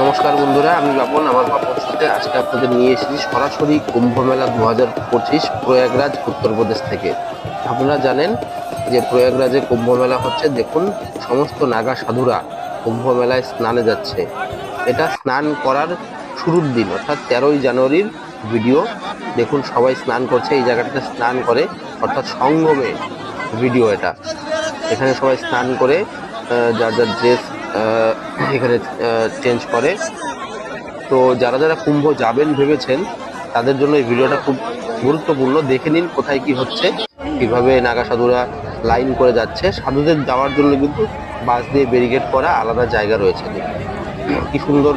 নমস্কার বন্ধুরা, আমি বাপন, আমার বাপন সাথে আজকে আপনাদের নিয়ে এসেছি সরাসরি কুম্ভ মেলা দু হাজার পঁচিশ প্রয়াগরাজ উত্তরপ্রদেশ থেকে। আপনারা জানেন যে প্রয়াগরাজে কুম্ভ মেলা হচ্ছে, দেখুন, সমস্ত নাগা সাধুরা কুম্ভ মেলায় স্নানে যাচ্ছে। এটা স্নান করার শুরুর দিন, অর্থাৎ তেরোই জানুয়ারির ভিডিও। দেখুন, সবাই স্নান করছে, এই জায়গাটাতে স্নান করে, অর্থাৎ সঙ্গমে ভিডিও এটা। এখানে সবাই স্নান করে যার যার ড্রেস এখানে চেঞ্জ করে। তো যারা যারা কুম্ভ যাবেন ভেবেছেন, তাদের জন্য এই ভিডিওটা খুব গুরুত্বপূর্ণ। দেখে নিন কোথায় কি হচ্ছে, কীভাবে নাগা সাধুরা লাইন করে যাচ্ছে। সাধুদের যাওয়ার জন্য কিন্তু বাস দিয়ে ব্যারিকেড করা আলাদা জায়গা রয়েছে। কি সুন্দর,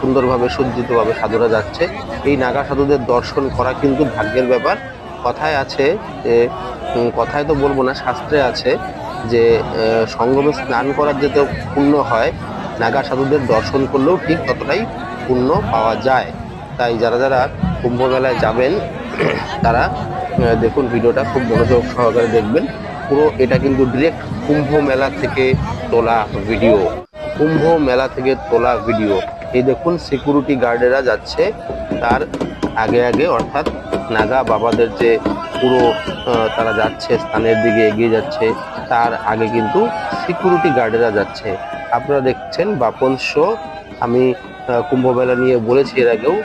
সুন্দরভাবে, সজ্জিতভাবে সাধুরা যাচ্ছে। এই নাগা সাধুদের দর্শন করা কিন্তু ভাগ্যের ব্যাপার। কথায় আছে কথায় তো বলব না, শাস্ত্রে আছে যে সঙ্গমে স্নান করার যেতে পুণ্য হয়, নাগা সাধুদের দর্শন করলেও ঠিক ততটাই পুণ্য পাওয়া যায়। তাই যারা যারা কুম্ভ মেলায় যাবেন, তারা দেখুন ভিডিওটা খুব মনোযোগ সহকারে দেখবেন। পুরো এটা কিন্তু ডিরেক্ট কুম্ভ মেলা থেকে তোলা ভিডিও কুম্ভ মেলা থেকে তোলা ভিডিও এই দেখুন সিকিউরিটি গার্ডেরা যাচ্ছে, তার আগে আগে অর্থাৎ নাগা বাবাদের যে পুরো তারা যাচ্ছে স্থানের দিকে এগিয়ে যাচ্ছে তার আগে কিন্তু সিকিউরিটি গার্ডেরা যাচ্ছে। আপনারা দেখছেন বাপন শো আমি আহ, কুম্ভ মেলা নিয়ে বলেছি এর আগেও।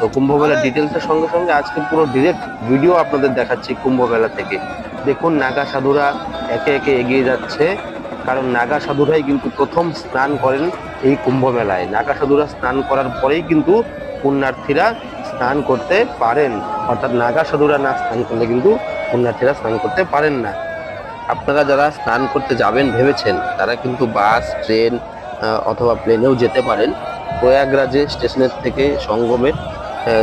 তো কুম্ভ মেলার ডিটেলসের সঙ্গে সঙ্গে আজকে পুরো ডিরেক্ট ভিডিও আপনাদের দেখাচ্ছি কুম্ভ মেলা থেকে। দেখুন নাগা সাধুরা একে একে এগিয়ে যাচ্ছে। কারণ নাগা সাধুরাই কিন্তু প্রথম স্নান করেন এই কুম্ভ মেলায় নাগা সাধুরা স্নান করার পরেই কিন্তু পুণ্যার্থীরা স্নান করতে পারেন। অর্থাৎ নাগা সাধুরা না স্নান করলে কিন্তু পুণ্যার্থীরা স্নান করতে পারেন না। আপনারা যারা স্নান করতে যাবেন ভেবেছেন, তারা কিন্তু বাস, ট্রেন অথবা প্লেনেও যেতে পারেন। প্রয়াগরাজে স্টেশনের থেকে সঙ্গমের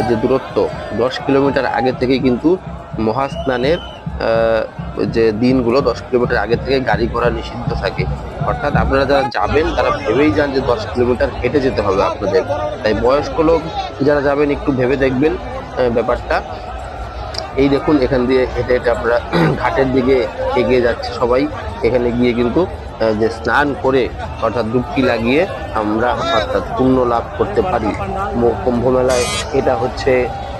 যে দূরত্ব, দশ কিলোমিটার আগে থেকে কিন্তু মহাস্নানের যে দিনগুলো, দশ কিলোমিটার আগে থেকে গাড়ি ঘোড়া নিষিদ্ধ থাকে। অর্থাৎ আপনারা যারা যাবেন, তারা ভেবেই যান যে দশ কিলোমিটার হেঁটে যেতে হবে আপনাদের। তাই বয়স্ক লোক যারা যাবেন, একটু ভেবে দেখবেন। ব্যাপারটা। এই দেখুন, এখান দিয়ে হেঁটে হেঁটে আপনারা ঘাটের দিকে এগিয়ে যাচ্ছে সবাই। এখানে গিয়ে কিন্তু যে স্নান করে অর্থাৎ ডুবকি লাগিয়ে আমরা অর্থাৎ পুণ্য লাভ করতে পারি। কুম্ভ মেলায় এটা হচ্ছে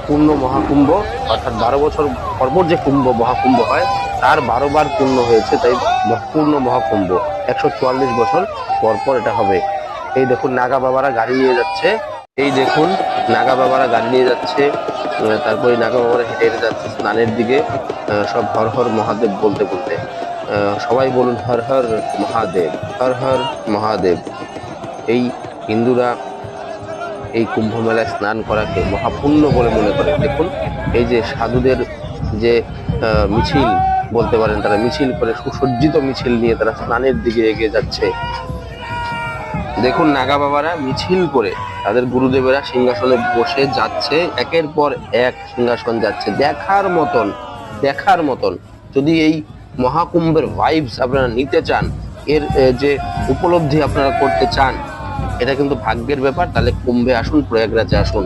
পূর্ণ মহাকুম্ভ। অর্থাৎ বারো বছর পরপর যে কুম্ভ, মহাকুম্ভ হয়, তার বারো বার পূর্ণ হয়েছে, তাই পূর্ণ মহাকুম্ভ। একশো চুয়াল্লিশ বছর পরপর এটা হবে। এই দেখুন, নাগা বাবারা গাড়ি নিয়ে যাচ্ছে। এই দেখুন নাগা বাবারা গাড়ি নিয়ে যাচ্ছে তারপরে নাগা বাবারা হেঁটে হেঁটে যাচ্ছে স্নানের দিকে সব হর হর মহাদেব বলতে বলতে। সবাই বলুন হর হর মহাদেব, হর হর মহাদেব। এই হিন্দুরা এই কুম্ভ মেলায় স্নান করাকে মহাপুণ্য বলে মনে করে। দেখুন, এই যে সাধুদের যে মিছিল বলতে পারেন, তারা মিছিল করে সুসজ্জিত মিছিল নিয়ে তারা স্নানের দিকে এগিয়ে যাচ্ছে। দেখুন নাগা বাবারা মিছিল করে তাদের গুরুদেবেরা সিংহাসনে বসে যাচ্ছে, একের পর এক সিংহাসন যাচ্ছে। দেখার মতন দেখার মতন। যদি এই মহাকুম্ভের ভাইবস আপনারা নিতে চান, এর যে উপলব্ধি আপনারা করতে চান, এটা কিন্তু ভাগ্যের ব্যাপার। তাহলে কুম্ভে আসুন, প্রয়াগরাজে আসুন।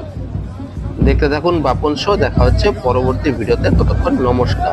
দেখতে থাকুন বাপন শো। দেখা হচ্ছে পরবর্তী ভিডিওতে। ততক্ষণ নমস্কার।